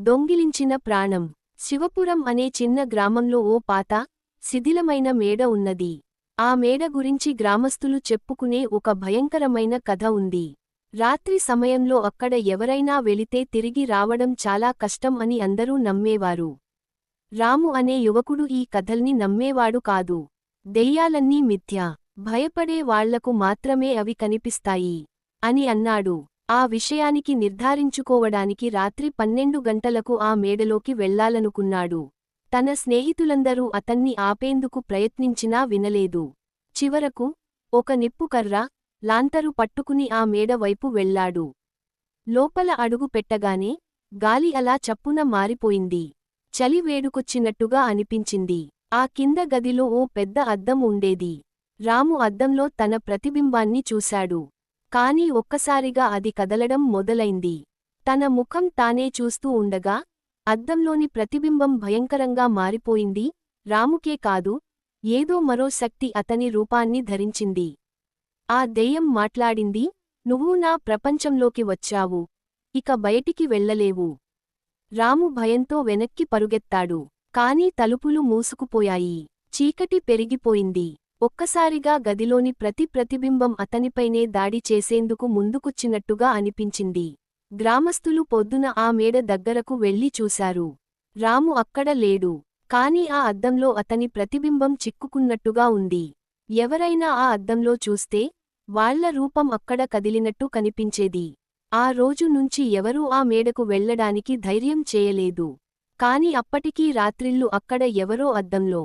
దొంగిలించిన ప్రాణం. శివపురం అనే చిన్న గ్రామంలో ఓ పాత శిథిలమైన మేడ ఉన్నది. ఆ మేడ గురించి గ్రామస్తులు చెప్పుకునే ఒక భయంకరమైన కథ ఉంది. రాత్రి సమయంలో అక్కడ ఎవరైనా వెళితే తిరిగి రావడం చాలా కష్టం అని అందరూ నమ్మేవారు. రాము అనే యువకుడు ఈ కథల్ని నమ్మేవాడు కాదు. దెయ్యాలన్నీ మిథ్య. భయపడే వాళ్ళకు మాత్రమే అవి కనిపిస్తాయి. అని అన్నాడు. ఆ విషయానికి నిర్ధారించుకోవడానికి రాత్రి పన్నెండు గంటలకు ఆ మేడలోకి వెళ్ళాలనుకున్నాడు. తన స్నేహితులందరూ అతన్ని ఆపేందుకు ప్రయత్నించినా వినలేదు. చివరకు ఒక నిప్పుకర్ర లాంతరు పట్టుకుని ఆ మేడ వైపు వెళ్ళాడు. లోపల అడుగు పెట్టగానే గాలి అలా చప్పున మారిపోయింది. చలి వేడుకొచ్చినట్టుగా అనిపించింది. ఆ కింద గదిలో ఓ పెద్ద అద్దం ఉండేది. రాము అద్దంలో తన ప్రతిబింబాన్ని చూశాడు. కాని ఒక్కసారిగా అది కదలడం మొదలైంది. తన ముఖం తానే చూస్తూ ఉండగా అద్దంలోని ప్రతిబింబం భయంకరంగా మారిపోయింది. రాముకే కాదు ఏదో మరో శక్తి అతని రూపాన్ని ధరించింది. ఆ దెయ్యం మాట్లాడింది నువ్వు నా ప్రపంచంలోకి వచ్చావు. ఇక బయటికి వెళ్ళలేవు. రాము భయంతో వెనక్కి పరుగెత్తాడు. కాని తలుపులు మూసుకుపోయాయి. చీకటి పెరిగిపోయింది. ఒక్కసారిగా గదిలోని ప్రతి ప్రతిబింబం అతనిపైనే దాడి చేసేందుకు ముందుకొచ్చినట్టుగా అనిపించింది. గ్రామస్తులు పొద్దున ఆ మేడ దగ్గరకు వెళ్ళి చూశారు. రాము అక్కడ లేడు. కాని ఆ అద్దంలో అతని ప్రతిబింబం చిక్కుకున్నట్టుగా ఉంది. ఎవరైనా ఆ అద్దంలో చూస్తే వాళ్ళ రూపం అక్కడ కదిలినట్టు కనిపించేది. ఆ రోజు నుంచి ఎవరూ ఆ మేడకు వెళ్ళడానికి ధైర్యం చేయలేదు. కాని అప్పటికీ రాత్రిళ్ళు అక్కడ ఎవరో అద్దంలో